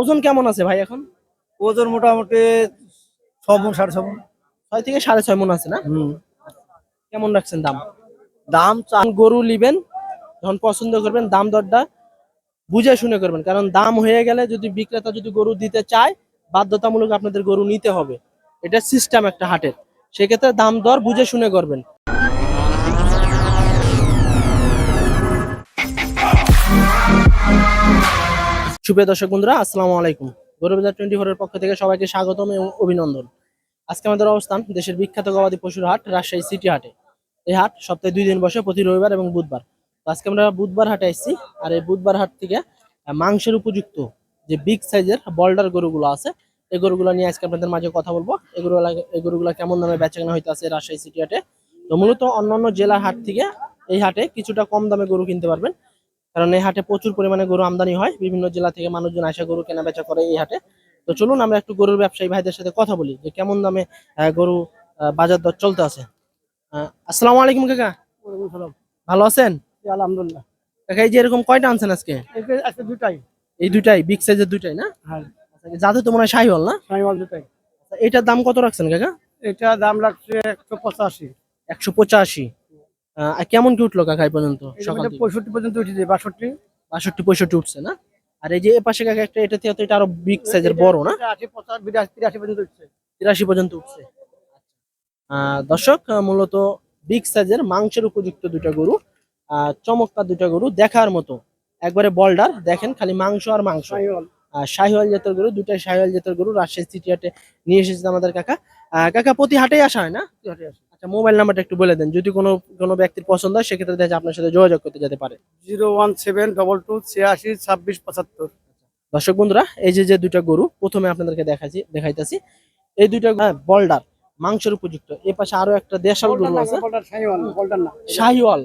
ওজন কেমন আছে ভাই এখন? ওজন মোটামুটি ছ মন সাড়ে ছ মন। ছয় থেকে সাড়ে ছয় মন আছে না? কেমন রাখছেন দাম? দাম চা যখন গরু নিবেন যখন পছন্দ করবেন দাম দরটা বুঝে শুনে করবেন। কারণ দাম হয়ে গেলে যদি বিক্রেতা যদি গরু দিতে চায় বাধ্যতামূলক আপনাদের গরু নিতে হবে। এটা সিস্টেম একটা হাটের। সেক্ষেত্রে দাম দর বুঝে শুনে করবেন। সুপ্রিয় দর্শক বন্ধুরা, আসসালামু আলাইকুম। গৌরবাজার টোয়েন্টি ফোরের পক্ষ থেকে সবাইকে স্বাগতম এবং অভিনন্দন। আজকে আমাদের অবস্থান দেশের বিখ্যাত গবাদি পশুর হাট, রাজশাহী সিটি হাটে। এই হাট সপ্তাহে দুই দিন বসে, প্রতি রবিবার এবং বুধবার। তো আজকে আমরা বুধবার হাটে এসেছি আর এই বুধবার হাট থেকে মাংসের উপযুক্ত যে বিগ সাইজের বল্ডার গরুগুলো আছে, এই গরুগুলো নিয়ে আজকে আপনাদের মাঝে কথা বলব। এই গরুগুলা এই গরুগুলা কেমন দামে বেচাকেনা হইতে আছে রাজশাহী সিটি হাটে? তো মূলত অন্যান্য জেলার হাট থেকে এই হাটে কিছুটা কম দামে গরু কিনতে পারবেন। কারণ এই হাটে প্রচুর পরিমাণে গরু আমদানি হয়। বিভিন্ন জেলা থেকে মানুষজন আসে গরু কেনা বেচা করে এই হাটে। তো চলুন আমরা একটু গরুর ব্যবসায়ী ভাইদের সাথে কথা বলি যে কেমন দামে গরু বাজার দর চলতে আছে। আসসালামু আলাইকুম কাকা। ভালো আছেন? আলহামদুলিল্লাহ। কাকা এই যে এরকম কয়টা আনছেন আজকে? আজকে দুটাই। এই দুটাই বিগ সাইজের দুটাই না? হ্যাঁ। আচ্ছা, যাতে তো মনে হয় শাহিওয়াল না? সাইওয়াল দুটাই। আচ্ছা, এটার দাম কত রাখছেন কাকা? এটা দাম লাগছে একশো পঁচাশি। একশো পঁচাশি। কেমন কি উঠল কাকা এই পর্যন্ত? সকাল পঁয়ষট্টি পর্যন্ত উঠেছে বাষট্টি? বাষট্টি পঁয়ষট্টি উঠছে না? আর এই যে এ পাশে কাকা একটা এটা এটা আরও বিগ সাইজের বড় না? তিরাশি পর্যন্ত উঠছে। তিরাশি পর্যন্ত উঠছে। আহ, দর্শক মূলত বিগ সাইজের মাংসের উপযুক্ত দুটা গরু আহ, চমৎকার দুটা গরু দেখার মতো। একবারে বল্ডার দেখেন খালি মাংস আর মাংস। শাহিওয়াল। জাতের গরু দুটাই শাহিওয়াল জাতের গরু রাজশাহী সিটি হাটে নিয়ে এসেছে আমাদের কাকা। আহ, কাকা প্রতি হাটেই আসা হয় না? আচ্ছা মোবাইল নাম্বারটা একটু বলে দেন। যদি কোনো কোনো ব্যক্তির পছন্দ হয় সেক্ষেত্রে দেখা আপনার সাথে যোগাযোগ করতে যেতে পারে। Zero one seven double two ছিয়াশি ছাব্বিশ পঁচাত্তর। দর্শক বন্ধুরা এই যে যে দুইটা গরু প্রথমে আপনাদেরকে দেখাচ্ছি দেখাইতেছি। এই দুইটা বল্ডার মাংসের উপযুক্ত। এ পাশে আরও একটা দেশাল গরু আছে। শাহিওয়াল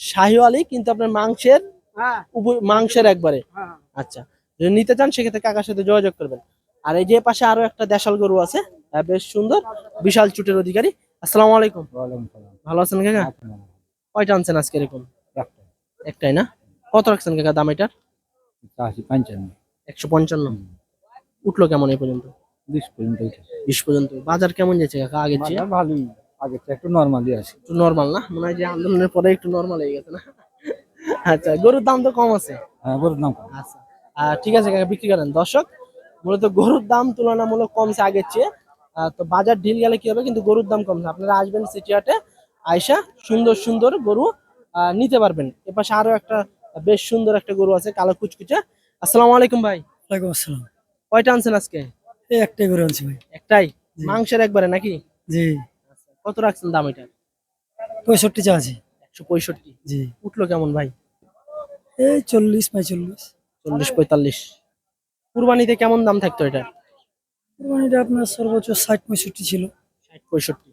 শাহিওয়ালই কিন্তু আপনার মাংসের হ্যাঁ। মাংসের একবারে। হ্যাঁ। আচ্ছা যদি নিতে চান সেক্ষেত্রে কাকার সাথে যোগাযোগ করবেন। আর এই যে পাশে আরও একটা দেশাল গরু আছে বেশ সুন্দর বিশাল চুটের অধিকারী। আসসালামু আলাইকুম। ভালো আছেন কাকা? কয়টা আনছেন আজকে এরকম? একটাই। না? কত রাখছেন কাকা দাম এটার? পঞ্চান্ন। একশো পঞ্চান্ন। উঠল কেমন এই পর্যন্ত? বিশ পর্যন্ত বিশ পর্যন্ত। বাজার কেমন যাচ্ছে কাকা আগের চেয়ে? ভালোই। আগে একটু নর্মালি আছে। একটু নর্মাল না? মনে হয় যে আন্দোলনের পরে একটু নর্মাল হয়ে গেছে না? আচ্ছা গরুর দাম তো কম আছে? হ্যাঁ গরুর নাম আচ্ছা। আহ, ঠিক আছে কাকা বিক্রি করেন। দর্শক মূলত গরুর দাম তুলনামূলক কমছে আগের চেয়ে। তো বাজার ঢিল গেলে কি হবে? কিন্তু গরুর দাম কমছে আপনারা আসবেন সিটি হাটে আয়সা সুন্দর সুন্দর গরু নিতে পারবেন। এপাশে আরও একটা বেশ সুন্দর একটা গরু আছে কালো কুচকুচা। আসসালামু আলাইকুম ভাই। ওয়ালাইকুম আসসালাম। কয়টা আনছেন আজকে? এই একটাই গরু আনছি ভাই। একটাই? মাংসের একবারে নাকি? জি। কত রাখছেন দাম এটা? পঁয়ষট্টি চা আছে। একশো পঁয়ষট্টি। জি। উঠল কেমন ভাই? এই চল্লিশ পঁয়চল্লিশ। চল্লিশ পঁয়তাল্লিশ। কুরবানিতে কেমন দাম থাকতো এটা? কোরবানিটা আপনার সর্বোচ্চ ষাট পঁয়ষট্টি ছিল। ষাট পঁয়ষট্টি।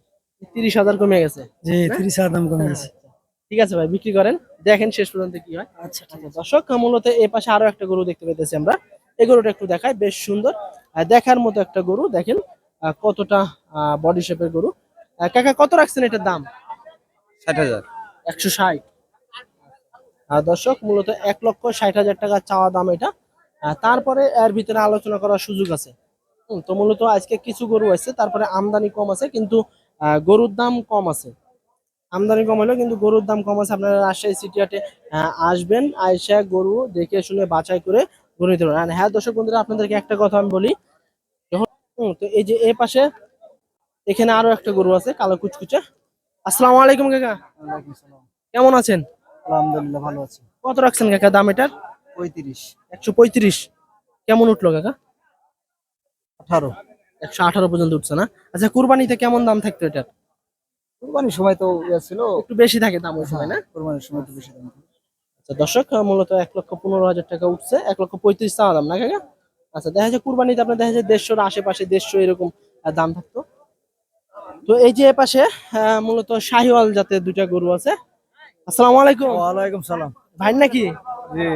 তিরিশ হাজার কমে গেছে। জি তিরিশ হাজার দাম কমে গেছে। ঠিক আছে ভাই বিক্রি করেন। দেখেন শেষ পর্যন্ত কি হয়। আচ্ছা ঠিক আচ্ছা, দর্শক মূলত এ পাশে আরও একটা গরু দেখতে পেতেছি আমরা। এই গরুটা একটু দেখাই বেশ সুন্দর। দেখার মতো একটা গরু দেখেন আহ, কতটা বডি শেপের গরু। আহ, কাকা কত রাখছেন এটার দাম? ষাট হাজার। একশো ষাট। আর দর্শক মূলত এক লক্ষ ষাট হাজার টাকা চাওয়া দাম এটা। তারপরে এর ভিতরে আলোচনা করার সুযোগ আছে। তো মূলত আজকে কিছু গরু আছে তারপরে আমদানি কম আছে কিন্তু আহ, গরুর দাম কম আছে। আমদানি কম হলেও কিন্তু গরুর দাম কম আছে। আপনারা রাজশাহী সিটি হাটে আহ, আসবেন আয়সা গরু দেখে শুনে বাছাই করে গরু নিতে পারেন হ্যাঁ দর্শক বন্ধুরা আপনাদেরকে একটা কথা আমি বলি। যখন হুম, তো এই যে এ পাশে এখানে আরও একটা গরু আছে কালো কুচকুচে। আসসালামু আলাইকুম কাকা। কেমন আছেন? আলহামদুলিল্লাহ ভালো আছি। কত রাখছেন কাকা দাম এটার? পঁয়ত্রিশ। একশো পঁয়ত্রিশ। কেমন উঠল কাকা? আঠারো। একশো আঠারো পর্যন্ত উঠছে না? আচ্ছা কুরবানিতে কেমন দাম থাকতো এটার? কোরবানির সময় তো ইয়ে ছিল। একটু বেশি থাকে দাম ওই সময় না? কোরবানির সময় তো বেশি দাম আচ্ছা দর্শক মূলত এক লক্ষ পনেরো হাজার টাকা উঠছে এক লক্ষ পঁয়ত্রিশ চাওয়া দাম না কাকা? আচ্ছা দেখা যায় কুরবানিতে আপনার দেখা যায় দেড়শোর আশেপাশে দেড়শো এরকম দাম থাকতো। তো এই যে পাশে মূলত শাহিওয়াল জাতের দুইটা গরু আছে। আসসালামু আলাইকুম। ওয়ালাইকুম সালাম। ভাই নাকি? জি।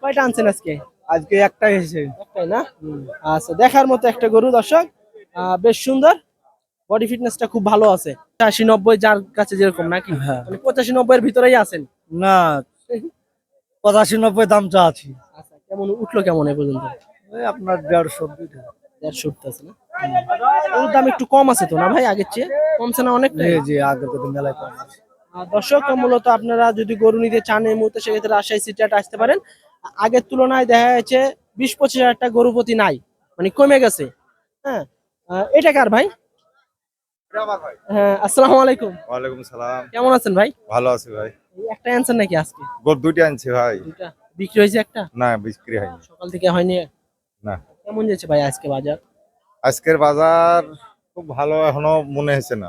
কয়টা আনছেন আজকে? আজকে একটাই এসেছে একটাই না? আচ্ছা দেখার মতো একটা গরু দর্শক। আহ, বেশ সুন্দর। বডি ফিটনেসটা খুব ভালো আছে। আশি নব্বই যার কাছে যেরকম নাকি? হ্যাঁ। মানে পঁচাশি নব্বই এর ভিতরেই আছেন। না পঁচাশি নব্বই দাম চা আছি। আচ্ছা কেমন? উঠল কেমন এ পর্যন্ত? ওই আপনার দেড়শো দেড়শো উঠতেছে না? ওর দাম একটু কম আছে তো না ভাই আগের চেয়ে? কমছে না জি আগের কথা মেলায় কম আছে। দর্শক মূলত আপনারা যদি গরু নিতে চান এই মুহূর্তে সেক্ষেত্রে রাজশাহী সিটিহাট আসতে পারেন। আগের তুলনায় দেখা যাচ্ছে বিশ পঁচিশ হাজার টাকা গরু প্রতি নাই মানে কমে গেছে। হ্যাঁ এটা কার ভাই? হ্যাঁ আসসালামু আলাইকুম। ওয়ালাইকুম সালাম। কেমন আছেন ভাই? ভালো আছি ভাই। একটা নাকি আজকে? দুইটা আনছি ভাই। দুইটা। বিক্রি হয়েছে একটা? না বিক্রি হয়নি। সকাল থেকে হয়নি? না। কেমন যাচ্ছে ভাই আজকে বাজার? আজকের বাজার খুব ভালো এখনও মনে হয়েছে না।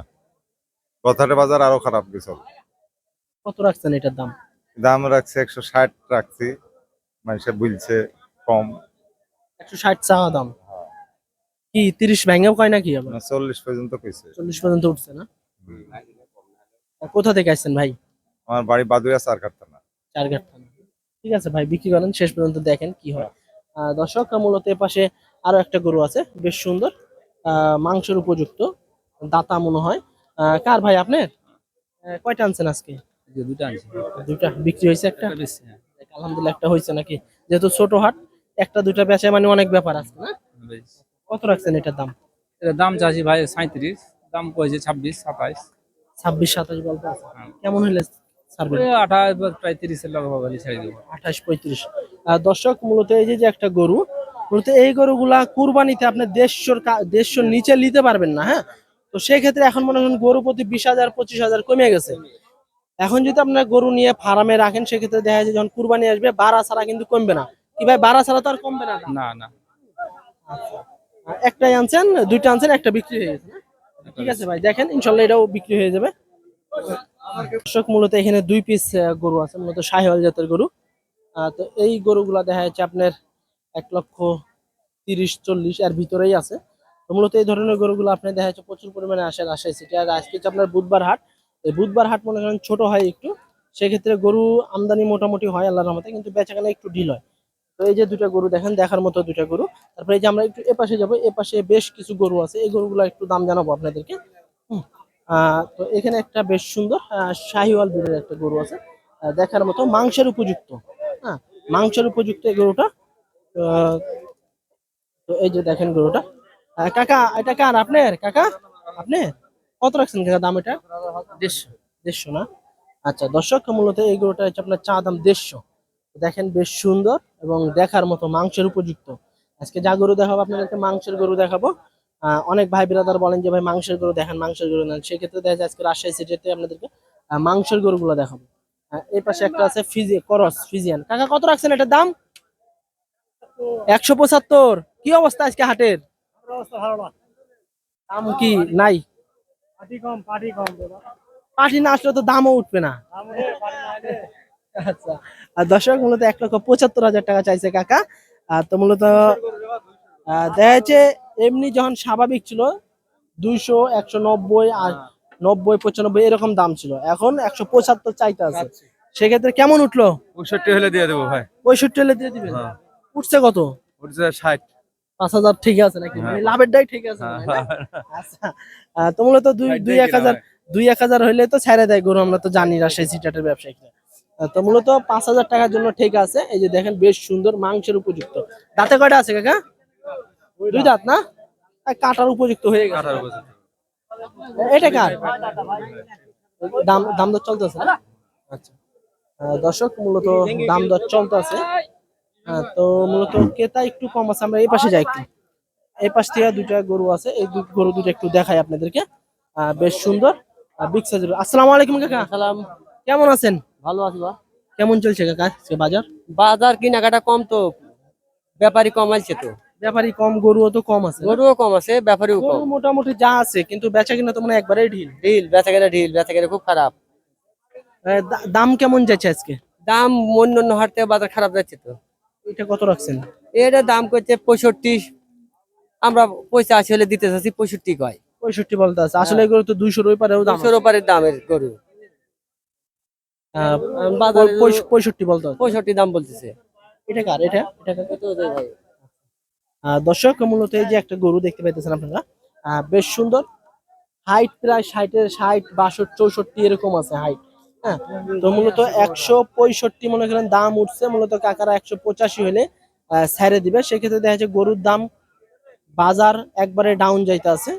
কথাটা বাজার আরও খারাপ গেছে কত রাখছেন এটার দাম? দাম রাখছে একশো ষাট রাখছি। মানুষে বলছে কম। একশো ষাট চাওয়া দাম। কি তিরিশ ভেঙেও কয় নাকি আবার? মানে চল্লিশ পর্যন্ত কইছে। চল্লিশ পর্যন্ত উঠছে না? কোথা থেকে আসছেন ভাই? আমার বাড়ি বাদুয়া চারঘাট থানা ঠিক আছে ভাই বিক্রি করেন শেষ পর্যন্ত দেখেন কি হয়। আহ, দর্শক মূলত এ পাশে আরও একটা গরু আছে বেশ সুন্দর। আহ, মাংসের উপযুক্ত দাতা মনে হয়। আহ, কার ভাই আপনার? কয়টা আনছেন আজকে? দুইটা আনছি। দুইটা বিক্রি হয়েছে একটা বেশি হ্যাঁ। আলহামদুলিল্লাহ একটা হয়েছে নাকি? যেহেতু ছোট হাট একটা দুইটা বেচা মানে অনেক ব্যাপার আছে না? কত রাখছেন এটার দাম? এটা দাম চাচ্ছি ভাই সাঁত্রিশ দাম কয়েছে ছাব্বিশ সাতাইশ। ছাব্বিশ সাতাশ বলতে আছে। কেমন হলে আঠাশ বা প্রায় তিরিশের লগে ছেড়ে দেবো। আঠাশ পঁয়ত্রিশ। দর্শক মূলত এই যে একটা গরু মূলত এই গরুগুলা কুরবানিতে আপনি দেড়শোর কা- দেড়শোর নিচে নিতে পারবেন না হ্যাঁ? তো সেই ক্ষেত্রে এখন মনে করেন গরু প্রতি বিশ হাজার পঁচিশ হাজার কমে গেছে। এখন যদি আপনার গরু নিয়ে ফার্মে রাখেন সেক্ষেত্রে দেখা যায় যখন কুরবানি আসবে বাড়া ছাড়া কিন্তু কমবে না। কি ভাই বাড়া ছাড়া তো আর কমবে না। না না। একটাই আনছেন দুইটা আনছেন একটা বিক্রি হয়ে গেছে ঠিক আছে ভাই দেখেন ইনশাল্লাহ এটাও বিক্রি হয়ে যাবে। দর্শক মূলত এখানে দুই পিস গরু আছে মূলত শাহিওয়াল জাতের গরু। তো এই গরুগুলা দেখা যাচ্ছে আপনার এক লক্ষ তিরিশ চল্লিশ এর ভিতরেই আছে। মূলত এই ধরনের গরুগুলো আপনার দেখা যাচ্ছে প্রচুর পরিমাণে আসে রাজশাহী সিটি আর আজকে হচ্ছে আপনার বুধবার হাট। এই বুধবার হাট মনে করেন ছোট হয় একটু, সেক্ষেত্রে গরু আমদানি মোটামুটি হয় আল্লাহর রহমতে, কিন্তু বেচাকেনা একটু ঢিল হয়। তো এই যে দুটা গরু দেখেন, দেখার মতো দুটা গরু। তারপরে এই যে আমরা একটু এপাশে যাব, এপাশে বেশ কিছু গরু আছে, এই গরুগুলো একটু দাম জানাব আপনাদেরকে। তো এখানে একটা বেশ সুন্দর শাহিওয়াল ব্রিডের একটা গরু আছে দেখার মতো মাংসের উপযুক্ত হ্যাঁ মাংসের উপযুক্ত এই গরুটা তো এই যে দেখেন গরুটা। কাকা, এটা কার, আপনার? কাকা আপনি কত রাখছেন কাকা দাম এটা? দেড়শো। দেড়শো না? আচ্ছা দর্শক মূলত এই গরুটা হচ্ছে আপনার চা দাম দেড়শো। দেখেন বেশ সুন্দর এবং দেখার মতো মাংসের উপযুক্ত। আজকে যা গরু দেখাবো আপনাদেরকে মাংসের গরু দেখাবো। আহ, অনেক ভাই বিরাদার বলেন যে ভাই মাংসের গরু দেখেন মাংসের গরু নেন। সেক্ষেত্রে দেখা যায় আজকে রাজশাহী সিটিতে আপনাদেরকে আহ, মাংসের গরুগুলো দেখাবো। আহ, এই পাশে একটা আছে ফিজি করস ফিজিয়ান। কাকা কত রাখছেন এটার দাম? একশো পঁচাত্তর। কি অবস্থা আজকে হাটের? দাম কি? নাই? পার্টি না আসলে তো দামও উঠবে না। আচ্ছা আর দর্শক মূলত এক লক্ষ পঁচাত্তর হাজার টাকা চাইছে কাকা। আর তো মূলত আহ, দেখা যাচ্ছে এমনি যখন স্বাভাবিক ছিল দুইশো একশো নব্বই আর নব্বই পঁচানব্বই এরকম দাম ছিল। এখন একশো পঁচাত্তর চাইতে আছে। সেক্ষেত্রে কেমন উঠল? পঁয়ষট্টি হলে দিয়ে দেবো ভাই। পঁয়ষট্টি হলে দিয়ে দিবেন। হ্যাঁ। উঠছে কত? ওটা ষাট। পাঁচ হাজার ঠিক আছে নাকি? হ্যাঁ। মানে লাভের ডাই ঠিক আছে হয়। না? আচ্ছা। তো মূলত দুই দুই এক হাজার দুই এক হাজার হইলে তো ছেড়ে দেয় গরু আমরা তো জানি রাজশাহী সিটাটের ব্যবসায়ীরা তো মূলত পাঁচ হাজার টাকার জন্য ঠিক আছে। এই যে দেখেন বেশ সুন্দর মাংসের উপযুক্ত। দাঁতে কয়টা আছে কাকা? দুই দাঁত। না? কাটার উপযুক্ত হয়ে গেছে। এটা কার? দাম দাম দর চলতেছে না? আচ্ছা। দর্শক মূলত দাম দর চলতেছে। তো মূলত ক্রেতা একটু কম আছে আমরা এই পাশে যাই একটু। এই পাশ থেকে দুইটা গরু আছে এই গরু দুটো একটু দেখাই আপনাদেরকে। বেশ সুন্দর। বিগ সাইজের আসসালামু আলাইকুম কাকা। সালাম কেমন আছেন? ভালো আছি বা। কেমন চলছে কাকা আজকে বাজার? বাজার কেনাকাটা কম তো ব্যাপারী কম আছে তো। ব্যাপারী কম গরুও তো কম আছে গরুও কম আছে ব্যাপারীও কম। মোটামুটি যা আছে কিন্তু বেচা কিনা তো মানে একবারেই ঢিল। ঢিল বেচা কেনা ঢিল বেচা কেনা খুব খারাপ। দাম কেমন যাচ্ছে আজকে? দাম অন্য অন্য হাট থেকে বাজার খারাপ যাচ্ছে তো। এটা কত রাখছেন? এটা দাম করছে পঁয়ষট্টি। আমরা পয়সা আশি হলে দিতে চাচ্ছি পঁয়ষট্টি কয়। পঁয়ষট্টি বলতে আছে। আসলে এগুলো তো দুইশোর ওই পারেও দাম দামের গরু। আহ, বাজারে পঁয়ষট্টি বলতে পঁয়ষট্টি দাম বলতেছে। এটা কার? এটা? এটা কত দর্শক মূলত এই যে একটা গরু দেখতে পাইতেছেন আপনারা। আহ, বেশ সুন্দর। হাইট প্রায় ষাটের ষাট বাষট্টি চৌষট্টি এরকম আছে হাইট। হ্যাঁ তো মূলত একশো পঁয়ষট্টি মনে করেন দাম উঠছে মূলত কাকারা একশো পঁচাশি হলে ছেড়ে দিবে। সেক্ষেত্রে দেখা যাচ্ছে গরুর দাম বাজার একবারে ডাউন যাইতে আছে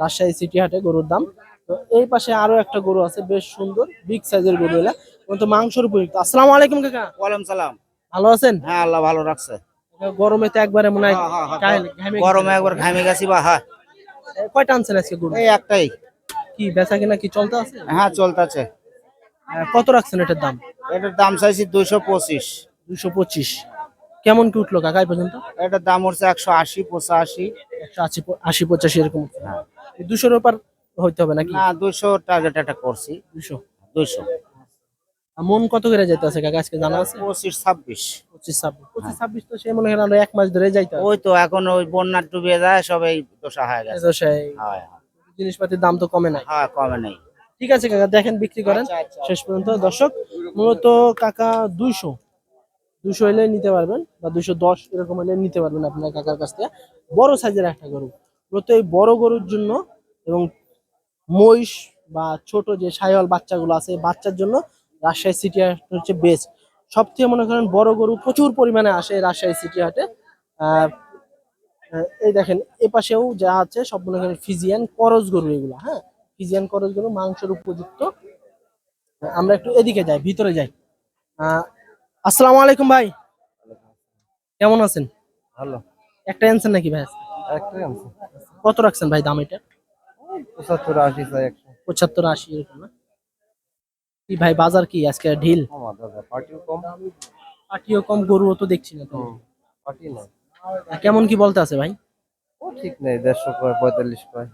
রাজশাহী সিটি হাটে গরুর দাম। তো এই পাশে আরও একটা গরু আছে বেশ সুন্দর বিগ সাইজের গরু এলা। কিন্তু মাংসর উপযুক্ত। আসসালামু আলাইকুম কাকা। ওয়ালাইকুম সালাম। ভালো আছেন? হ্যাঁ আল্লাহ ভালো রাখছে। গরমে তো একবারে মনে হয় হ্যাঁ, হ্যাঁ, হ্যাঁ, গরমে একবার ঘামে গেছি বা হ্যাঁ। কয়টা আনছেন আজকে গরু? এই একটাই। কি বেচা কিনা কি চলতে আছে? হ্যাঁ চলতেছে আহ, কত রাখছেন এটার দাম? এটার দাম চাইছি দুইশো পঁচিশ। দুশো পঁচিশ। কেমন কি উঠল কাকা পর্যন্ত? এটার দাম হচ্ছে একশো আশি পঁচাশি। একশো আশি আশি পঁচাশি এরকম। দুশোর উপর হইতে হবে নাকি? না দুইশো টার্গেট একটা করছি। দুশো। দুইশো। মন কত করে যেতে আছে কাকা? আজকে জানা আছে? পঁচিশ ছাব্বিশ। পঁচিশ ছাব্বিশ। পঁচিশ ছাব্বিশ তো সে মনে হয় আমরা এক মাস ধরে যাইতে। ওই তো এখন ওই বন্যার ডুবে যায় সবাই দোষা হয়ে গেছে। হ্যাঁ। জিনিসপাতির দাম তো কমে নাই। হ্যাঁ কমে নেই। ঠিক আছে কাকা দেখেন বিক্রি করেন। শেষ পর্যন্ত দর্শক মূলত কাকা দুইশো। দুশো হলে নিতে পারবেন বা দুশো দশ এরকম হলে নিতে পারবেন আপনার কাকার কাছ থেকে। বড় সাইজের একটা গরু। মূলত এই বড় গরুর জন্য এবং মহিষ বা ছোট যে সাইওয়াল বাচ্চাগুলো আছে বাচ্চার জন্য রাজশাহী সিটি হাট হচ্ছে বেস্ট সব থেকে মনে করেন বড় গরু প্রচুর পরিমাণে আসে রাজশাহী সিটি হাটে। এই দেখেন এ পাশেও যা আছে সব মনে করেন ফিজিয়ান করজ গরু এগুলো হ্যাঁ? ফিজিয়ান গরু মাংসের উপযুক্ত। আমরা একটু এদিকে যাই ভিতরে যাই। আসসালামু আলাইকুম ভাই। কেমন আছেন? ভালো। একটা আনছেন নাকি ভাই? কত রাখছেন ভাই দাম এটা? পঁচাত্তর আশি পঁচাত্তর আশি এরকম না? কি ভাই বাজার কি আজকে ঢিল? কমা পার্টিও কম। পাটিও কম গরুও তো দেখছি না তো। পার্টি নেই। কেমন কি বলতে আছে ভাই? ও ঠিক নেই দেড়শো পঁয়তাল্লিশ কয়।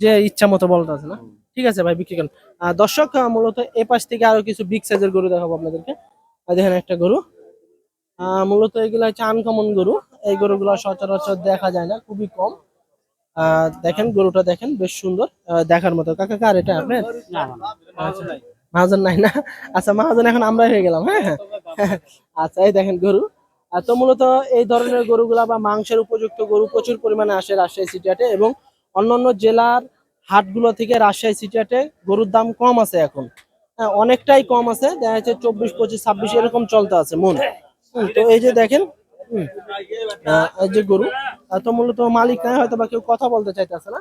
যে ইচ্ছা মতো বলতে আছে না? ঠিক আছে ভাই বিক্রি করেন। আহ, দর্শক মূলত এ পাশ থেকে আরও কিছু বিগ সাইজের গরু দেখাবো আপনাদেরকে। দেখেন একটা গরু। আহ, মূলত এগুলো হচ্ছে আনকমন গরু। এই গরুগুলো সচরাচর দেখা যায় না খুবই কম। দেখেন গরুটা দেখেন বেশ সুন্দর। আহ, দেখার মতো। কাকা কার এটা আপনার? আচ্ছা মাহাজন নাই না? আচ্ছা মাহাজন এখন আমরা হয়ে গেলাম হ্যাঁ আচ্ছা এই দেখেন গরু। তো মূলত এই ধরনের গরুগুলা বা মাংসের উপযুক্ত গরু প্রচুর পরিমাণে আসে রাজশাহী সিটি হাটে এবং অন্যান্য জেলার হাটগুলো থেকে রাজশাহী সিটি হাটে গরুর দাম কম আছে এখন। হ্যাঁ অনেকটাই কম আছে। দেখা যাচ্ছে চব্বিশ, পঁচিশ, ছাব্বিশ এরকম চলতে আছে মন। তো এই যে দেখেন যে গরু তো মূলত মালিক হয়তো বা কেউ কথা বলতে চাইতেছে না।